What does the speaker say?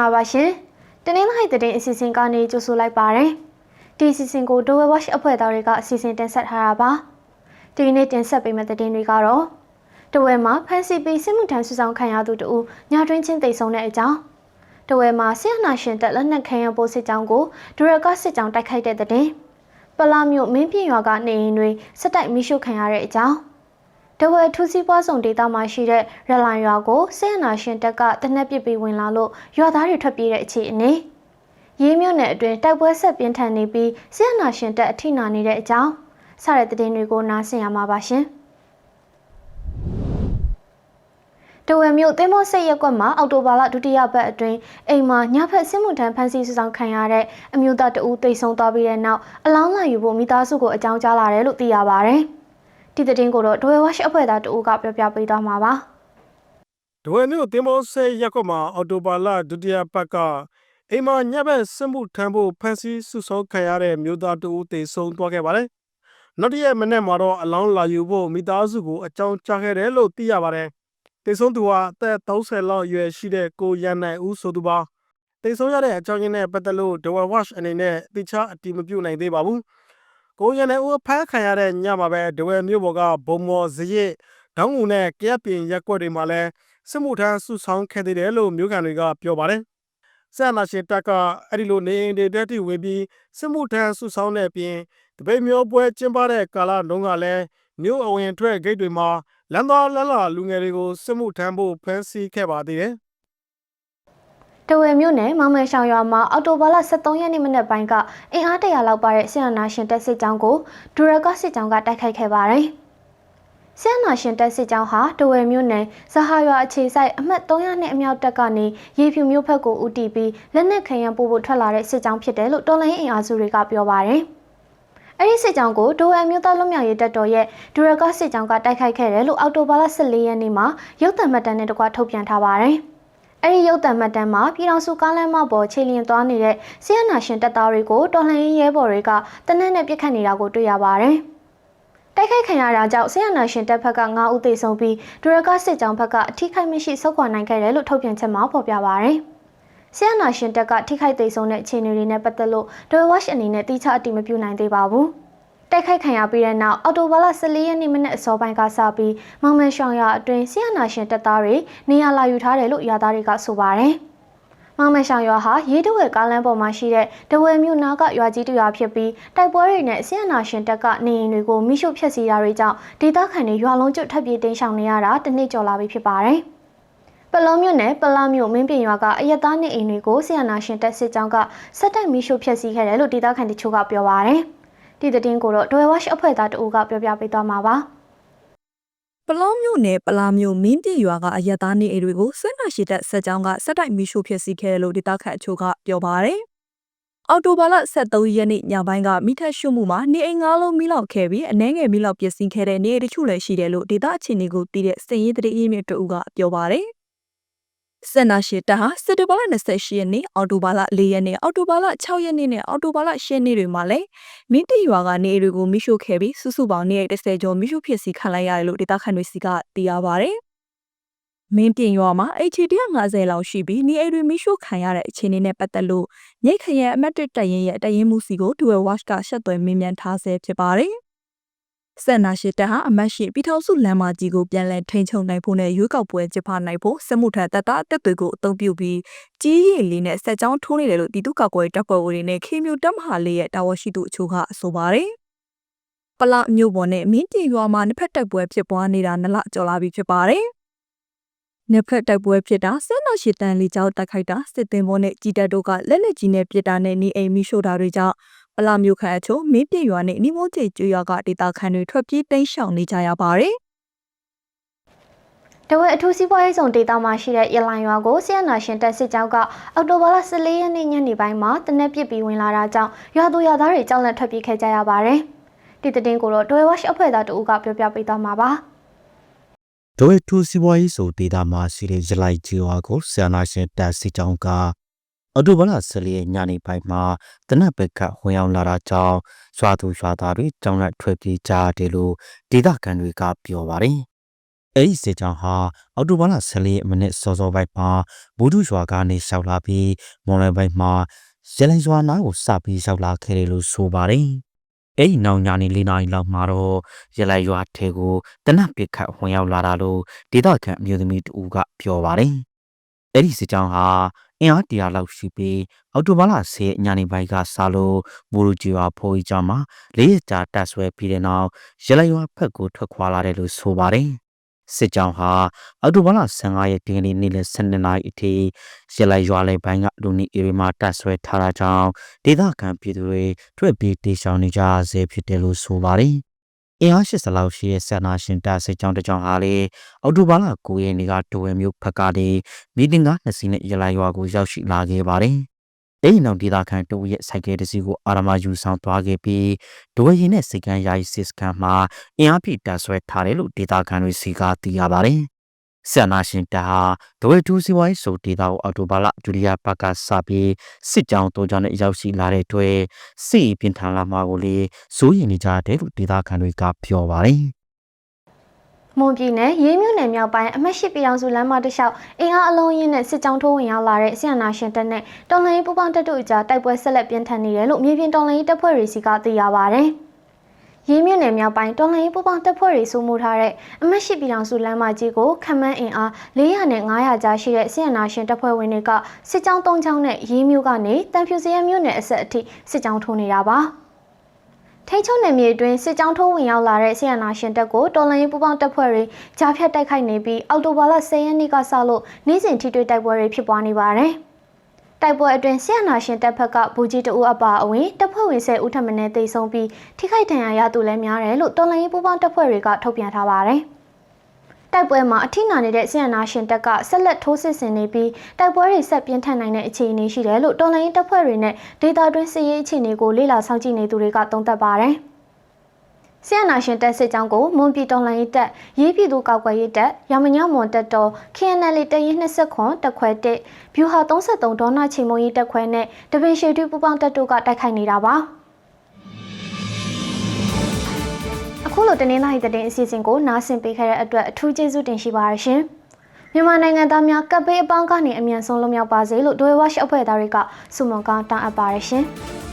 ္ဂလာပါရှင်။တင်းနှင်းလိုက်တဲ့အစီအစဉ်ကနေကြိုဆိုလိုက်ပါရယ်။ဒီအစီအစဉ်ကို Dover Watch အဖွဲ့သားတွေကအစီအစဉ်တင်ဆက်ထားတာပါ။ဒီနေ့တင်ဆက်ပေးမယ့်သတင်းတွေကတော့တဝဲမှာဖန်စီပီစစ်မှုထမ်းစုဆောင်ခံရသူတူညတွင်းချင်းတိတ်ဆုံးတဲ့အကြောင်းတဝဲမှာဆီယနာရှင်တက်လက်နက်ခံရပိုးစစ်ကြောင်းကိုဒရကစစ်ကြောင်းတိုက်ခိုက်တဲ့တဲ့ပလာမျိုးမင်းပြင်းရွာကနေရင်တွေစစ်တိုက်မိရှုခံရတဲ့အကြောင်း တဝဲထူးစီးပွားဆောင်ဒေသမှာရှိတဲ့ရလန်ရွာကိုဆေးနာရှင်တပ်ကတနက်ပစ်ပြီးဝင်လာလို့ရွာသားတွေထွက်ပြေးတဲ့အခြေအနေရေးမြို့နယ်အတွင်းတိုက်ပွဲဆက်ပြင်းထန်နေပြီးဆေးနာရှင်တပ်အထိနာနေတဲ့အကြောင်းစတဲ့သတင်းတွေကိုနားဆင်ရမှာပါရှင်တဝဲမြို့သင်းမောဆိတ်ရက်ကွက်မှာအော်တိုဘာလဒုတိယပတ်အတွင်းအိမ်မှာညဖက်စစ်မှုထမ်းဖမ်းဆီးစုဆောင်ခံရတဲ့အမျိုးသားတဦးတိတ်ဆုံးသွားပြီးတဲ့နောက်အလောင်းလာယူဖို့မိသားစုကိုအကြောင်းကြားလာတယ်လို့သိရပါဗျ။ ဒီသတင်းကိုတော့ဒွေဝါရှအဖွဲ့သားတဦးကပြောပြပေးသွားမှာပါဒဝဲမြို့တင်မောဆဲရက်ကွက်မှာအော်တိုဘာလဒုတိယပတ်ကအိမ်မှာညဘက်စစ်မှုထမ်းဖို့ဖန်ဆီးစုဆောင်းခံရတဲ့မြို့သားတဦးတေဆုံးသွားခဲ့ပါတယ်။နောက်တရက်မနေ့မှာတော့အလောင်းလာယူဖို့မိသားစုကိုအကြောင်းကြားခဲ့တယ်လို့သိရပါတယ်။တေဆုံးသူဟာအသက်30လောက်အရွယ်ရှိတဲ့ကိုရန်နိုင်ဦးဆိုသူပါ။တေဆုံးရတဲ့အကြောင်းရင်းနဲ့ပတ်သက်လို့ဒဝဲဝါရှအနေနဲ့တိကျအတည်မပြုနိုင်သေးပါဘူး။ ကိုရနယ်ဦးဖမ်းခံရတဲ့ညမှာပဲဒဝဲမြို့ပေါ်ကဘုံမော်ဇရစ်ဒေါင်းငူနဲ့ကြက်ပင်ရက်ကွက်တွေမှာလည်းစစ်မှုထမ်းစုဆောင်းခဲ့သေးတယ်လို့မြို့ခံတွေကပြောပါတယ်။ဆက်နာရှင်တပ်ကအဲ့ဒီလိုနေအိမ်တွေတက်တီဝင်ပြီးစစ်မှုထမ်းစုဆောင်းတဲ့အပြင်တပိတ်မျိုးပွဲကျင်းပတဲ့ကာလတုန်းကလည်းမြို့အဝင်ထွက်ဂိတ်တွေမှာလမ်းသွားလမ်းလာလူငယ်တွေကိုစစ်မှုထမ်းဖို့ဖမ်းဆီးခဲ့ပါသေးတယ်။ တဝယ်မြို့နယ်မောင်မယ်ဆောင်ရွာမှာအော်တိုဘာလ23ရက်နေ့မနက်ပိုင်းကအင်အားတရာလောက်ပါတဲ့ဆီယနာရှင်တက်စစ်ကြောင်းကိုဒူရကစစ်ကြောင်းကတိုက်ခိုက်ခဲ့ပါတယ်။ဆီယနာရှင်တက်စစ်ကြောင်းဟာတဝယ်မြို့နယ်ဇဟာရွာအခြေစိုက်အမှတ်300နဲ့အမြောက်တပ်ကနေရေဖြူမြို့ဘက်ကိုဦးတည်ပြီးလက်နက်ခံရန်ပို့ဖို့ထွက်လာတဲ့စစ်ကြောင်းဖြစ်တယ်လို့တော်လိုင်းအင်အားစုတွေကပြောပါတယ်။အဲ့ဒီစစ်ကြောင်းကိုဒိုအန်မြို့သားလွတ်မြောက်ရေးတပ်တော်ရဲ့ဒူရကစစ်ကြောင်းကတိုက်ခိုက်ခဲ့တယ်လို့အော်တိုဘာလ14ရက်နေ့မှာရုပ်သံမှတ်တမ်းနဲ့တကွထုတ်ပြန်ထားပါတယ်။ အဲ့ဒီရုပ်သံမှတ်တမ်းမှာပြည်တော်စုကားလမ်းမပေါ်ခြေလျင်သွားနေတဲ့ဆီယနာရှင်တပ်သားတွေကိုတော်လှန်ရေးရဲဘော်တွေကတနက်နဲ့ပြစ်ခတ်နေတာကိုတွေ့ရပါတယ်။တိုက်ခိုက်ခံရတာကြောင့်ဆီယနာရှင်တပ်ဖက်က9ဦးသေဆုံးပြီးဒူရကစစ်ကြောင်းဘက်ကအထိခိုက်မရှိဆုတ်ခွာနိုင်ခဲ့တယ်လို့ထုတ်ပြန်ချက်မှာဖော်ပြပါရယ်။ဆီယနာရှင်တပ်ကထိခိုက်သေဆုံးတဲ့အခြေအနေတွေနဲ့ပတ်သက်လို့ဒိုဝက်အနေနဲ့တိကျအတိမပြုနိုင်သေးပါဘူး။ တိုက်ခိုက်ခံရပြီးတဲ့နောက်အော်တိုဘာလ14ရက်နေ့မနေ့အစောပိုင်းကစပြီးမောင်မယ်ရှောင်ရအတွင်းဆီယနာရှင်တပ်သားတွေနေရာလာယူထားတယ်လို့ရွာသားတွေကဆိုပါတယ်။မောင်မယ်ရှောင်ရွာဟာရေးတဝဲကားလမ်းပေါ်မှာရှိတဲ့တဝဲမြို့နာကရွာကြီးတရွာဖြစ်ပြီးတိုက်ပွဲတွေနဲ့ဆီယနာရှင်တပ်ကနေအိမ်တွေကိုမိရှုဖျက်ဆီးတာတွေကြောင့်ဒေသခံတွေရွာလုံးကျွတ်ထပ်ပြေးတိမ်းရှောင်နေရတာတနှစ်ကျော်လာပြီဖြစ်ပါတယ်။ပလုံးမြို့နယ်ပလာမြို့မင်းပြင်ရွာကအယက်သားနေအိမ်တွေကိုဆီယနာရှင်တပ်စစ်ကြောင်းကစက်တိုက်မိရှုဖျက်ဆီးခဲ့တယ်လို့ဒေသခံတချို့ကပြောပါတယ်။ ဒီသတင်းကိုတော့ Dwell Watch အဖွဲ့သားတအူးကပြောပြပေးသွားမှာပါပလောမျိုးနယ်ပလာမျိုးမင်းပြရွာကအရက်သားနေအိမ်တွေကိုဆွဲနာရှိတဲ့ဆက်ကြောင်းကစက်တိုက်မီးရှို့ဖြစ်စီခဲ့တယ်လို့ဒေသခံအချို့ကပြောပါတယ်။အော်တိုဘာလ23ရက်နေ့ညပိုင်းကမိထက်ရှုမှုမှာနေအိမ်ငါးလုံးမိလောက်ခဲ့ပြီးအနှဲငယ်မိလောက်ပျက်စီးခဲ့တဲ့နေအိမ်တချို့လည်းရှိတယ်လို့ဒေသအခြေအနေကိုသိတဲ့စည်ရင်းတရေမြင့်တူကပြောပါတယ်။ စက်နာရှစ်တဟာစက်တိုဘာလ28ရက်နေ့အော်တိုဘာလ4ရက်နေ့အော်တိုဘာလ6ရက်နေ့နဲ့အော်တိုဘာလ10ရက်နေ့တွေမှာလည်းမင်းတီရွာကနေတွေကိုမိရှုခဲ့ပြီးစုစုပေါင်းနေ30ကျော်မိရှုဖြစ်စီခံလိုက်ရတယ်လို့ဒေသခံတွေစီကသိရပါဗျ။မင်းပြင်ရွာမှာ HT150 လောက်ရှိပြီးနေအိမ်တွေမိရှုခံရတဲ့အခြေအနေနဲ့ပတ်သက်လို့မြိတ်ခရဲအမတ်တရင်ရဲ့တရင်မှုစီကို Dual Watch ကဆက်သွယ်မေးမြန်းထားဆဲဖြစ်ပါတယ်။ စက်နာရှိတပ်ဟာအမတ်ရှိပြည်ထောင်စုလမ်းမကြီးကိုပြန်လည်ထိန်းချုပ်နိုင်ဖို့နဲ့ရွေးကောက်ပွဲကျင်းပနိုင်ဖို့စစ်မှုထမ်းတပ်သားအသက်တွေကိုအသုံးပြုပြီးကြီးရည်လေးနဲ့စက်ကြောင်းထိုးနေတယ်လို့ပြည်သူ့ကောက်ွယ်တပ်ဖွဲ့ဝင်တွေနဲ့ခေမျိုးတပ်မဟာလေးရဲ့တာဝန်ရှိသူအချို့ကဆိုပါတယ်။ပလမျိုးပေါ်နဲ့မင်းတီရွာမှာနှစ်ဖက်တိုက်ပွဲဖြစ်ပွားနေတာနလကျော်လာပြီဖြစ်ပါတယ်။နှစ်ဖက်တိုက်ပွဲဖြစ်တာစစ်နောက်ရှိတန်လေးကြောက်တိုက်ခိုက်တာစစ်တင်ပေါ်နဲ့ကြီးတပ်တို့ကလက်လက်ကြီးနဲ့ပစ်တာနဲ့နေအိမ်မိရှို့တာတွေကြောင့် အလာမျိုးခန့်အချို့မင်းပြရွာနဲ့နီမိုးကျေကျွရွာကဒေသခံတွေထွက်ပြေးတိမ်းရှောင်နေကြရပါတယ်တဝဲအထူးစီးပွားရေးဆောင်ဒေတာမှာရှိတဲ့ရလိုင်ရွာကိုဆီယနာရှင်တက်စစ်ကြောင်းကအောက်တိုဘာလ14ရက်နေ့ညနေပိုင်းမှာတနက်ပစ်ပြီးဝင်လာတာကြောင့်ရွာသူရွာသားတွေကြောက်လန့်ထွက်ပြေးခဲ့ကြရပါတယ်။ဒီတဲ့ကိုတော့ဒွေဝါရှ်အဖွဲ့သားတို့ကပြောပြပေးသွားမှာပါ။ဒွေထူးစီးပွားရေးဆောင်ဒေတာမှာရှိတဲ့ရလိုင်ကျွာကိုဆီယနာရှင်တက်စစ်ကြောင်းက အော်တိုဘလ14ရက်ညနေပိုင်းမှာတနက်ဘက်ကဝင်ရောက်လာတာကြောင့်ရွာသူရွာသားတွေကြောင်းလက်ထွက်ပြေးကြတယ်လို့ဒေသခံတွေကပြောပါတယ်အဲ့ဒီစစ်ကြောင်းဟာအော်တိုဘာလ14ရက်မိနစ်စောစောပိုင်းမှာဘူဒုရွာကနေလျှောက်လာပြီးမွန်လွယ်ပိုင်းမှာရလိုင်ရွာနားကိုစပြီးလျှောက်လာခဲ့တယ်လို့ဆိုပါတယ်။အဲ့ဒီနောက်ညနေ၄နာရီလောက်မှာတော့ရလိုင်ရွာထဲကိုတနက်ပစ်ခတ်ဝင်ရောက်လာတာလို့ဒေသခံအမျိုးသမီးတဦးကပြောပါတယ်။ အဲ့ဒီစစ်ကြောင်းဟာအင်အားတရာလောက်ရှိပြီးအော်တိုဘာလ10ညနေပိုင်းကစလို့ဘူရူဂျီဝါဖိုးကြီးကျောင်းမှာလေးရက်ကြာတက်ဆွဲပြီးတဲ့နောက်ရလိုင်ရွာဖက်ကိုထွက်ခွာလာတယ်လို့ဆိုပါတယ်။စစ်ကြောင်းဟာအော်တိုဘာလ15ရက်ဒီကနေ့နေ့လယ်12နာရီအထိရလိုက်ရွာလိုက်ပိုင်းကလူနီအေရီမှာတက်ဆွဲထားတာကြောင့်ဒေသခံပြည်သူတွေထွက်ပြေးတေရှောင်နေကြဆဲဖြစ်တယ်လို့ဆိုပါတယ်။ အင်အား80လောက်ရှိတဲ့ဆန္ဒရှင်တပ်စစ်ကြောင်းတစ်ကြောင်းဟာလေအော်တိုဘာလ9ရက်နေ့ကဒိုဝဲမျိုးဖက်ကနေမီတင်ကားနှစ်စီးနဲ့ရလိုက်ရွာကိုရောက်ရှိလာခဲ့ပါတယ်။အဲ့ဒီနောက်ဒေသခံတဝရဲ့စိုက်ကဲတစ်စီးကိုအာရမယူဆောင်သွားခဲ့ပြီးဒိုဝဲရင်နဲ့စိတ်ကန်းယာယီစစ်စခန်းမှာအင်အားပြည့်တပ်ဆွဲထားတယ်လို့ဒေသခံတွေစီကသိရပါတယ်။ ဆန္ဒရှင်တပ်ဟာဒိုဝဲတူစီဝိုင်းဆိုဒေသကိုအော်တိုဘာလဒုတိယပတ်ကစပြီးစစ်ကြောင်းတိုးကြောင်းနဲ့ရောက်ရှိလာတဲ့အတွက်စစ်ရေးပြင်ထန်လာမှာကိုလေစိုးရိမ်နေကြတယ်လို့ဒေသခံတွေကပြောပါတယ်။မွန်ပြည်နယ်ရေးမြို့နယ်မြောက်ပိုင်းအမှတ်ရှိပြည်အောင်စုလမ်းမတစ်လျှောက်အင်အားအလုံးရင်းနဲ့စစ်ကြောင်းထိုးဝင်ရောက်လာတဲ့ဆီယနာရှင်တပ်နဲ့တော်လှန်ရေးပူးပေါင်းတပ်တို့အကြားတိုက်ပွဲဆက်လက်ပြင်းထန်နေတယ်လို့မြေပြင်တော်လှန်ရေးတပ်ဖွဲ့တွေစီကသိရပါဗျ။ ရေးမြို့နယ်မြောက်ပိုင်းတော်လှန်ရေးပူးပေါင်းတပ်ဖွဲ့တွေစုမှုထားတဲ့အမှတ်ရှိပြည်အောင်စုလမ်းမကြီးကိုခမန်းအင်အား400နဲ့900ကြားရှိတဲ့ဆီယနာရှင်တပ်ဖွဲ့ဝင်တွေကစစ်ကြောင်း၃ကြောင်းနဲ့ရေးမြို့ကနေတန်ဖြူစရမြို့နယ်အဆက်အထိစစ်ကြောင်းထိုးနေတာပါ။ထိန်းချုပ်နယ်မြေအတွင်းစစ်ကြောင်းထိုးဝင်ရောက်လာတဲ့ဆီယနာရှင်တပ်ကိုတော်လှန်ရေးပူးပေါင်းတပ်ဖွဲ့တွေကြားဖြတ်တိုက်ခိုက်နေပြီးအော်တိုဘာလ10ရက်နေ့ကစလို့နေ့စဉ်ထိတွေ့တိုက်ပွဲတွေဖြစ်ပွားနေပါတယ်။ တိုက်ပွဲအတွင်းဆီယနာရှင်တပ်ဖက်ကဘူကြီးတအူအပါအဝင်တပ်ဖွဲ့ဝင်10ဦးထပ်မံတေဆုံးပြီးထိခိုက်ဒဏ်ရာရသူလည်းများတယ်လို့တော်လှန်ရေးပူးပေါင်းတပ်ဖွဲ့တွေကထုတ်ပြန်ထားပါတယ်။တိုက်ပွဲမှာအထိနာနေတဲ့ဆီယနာရှင်တပ်ကဆက်လက်ထိုးစစ်ဆင်နေပြီးတိုက်ပွဲတွေဆက်ပြင်းထန်နိုင်တဲ့အခြေအနေရှိတယ်လို့တော်လှန်ရေးတပ်ဖွဲ့တွေနဲ့ဒေတာတွင်းစစ်ရေးအခြေအနေကိုလေ့လာစောင့်ကြည့်နေသူတွေကသုံးသပ်ပါတယ်။ ဆီယနာရှင်တပ်စစ်ကြောင်းကိုမွန်ပြည်တော်လှန်ရေးတပ်ရေးပြည်သူ့ကောက်ကွယ်ရေးတပ်ရမညမွန်တပ်တော် KNL တရင်20ခွန်တပ်ခွဲ1ဗျူဟာ33ဒေါနာချီမုံရေးတပ်ခွဲနဲ့တပင်ရှေတူပူပေါင်းတပ်တို့ကတိုက်ခိုက်နေတာပါ။အခုလိုတနင်္လာရီသတင်းအစီအစဉ်ကိုနားဆင်ပေးခဲ့တဲ့အတွက်အထူးကျေးဇူးတင်ရှိပါရရှင်။မြန်မာနိုင်ငံသားများကပ်ဘေးအပေါင်းကနေအမြန်ဆုံးလွတ်မြောက်ပါစေလို့ဒိုဝဲဝါရှ်အဖွဲ့သားတွေကဆုမွန်ကောင်းတောင်းအပ်ပါရရှင်။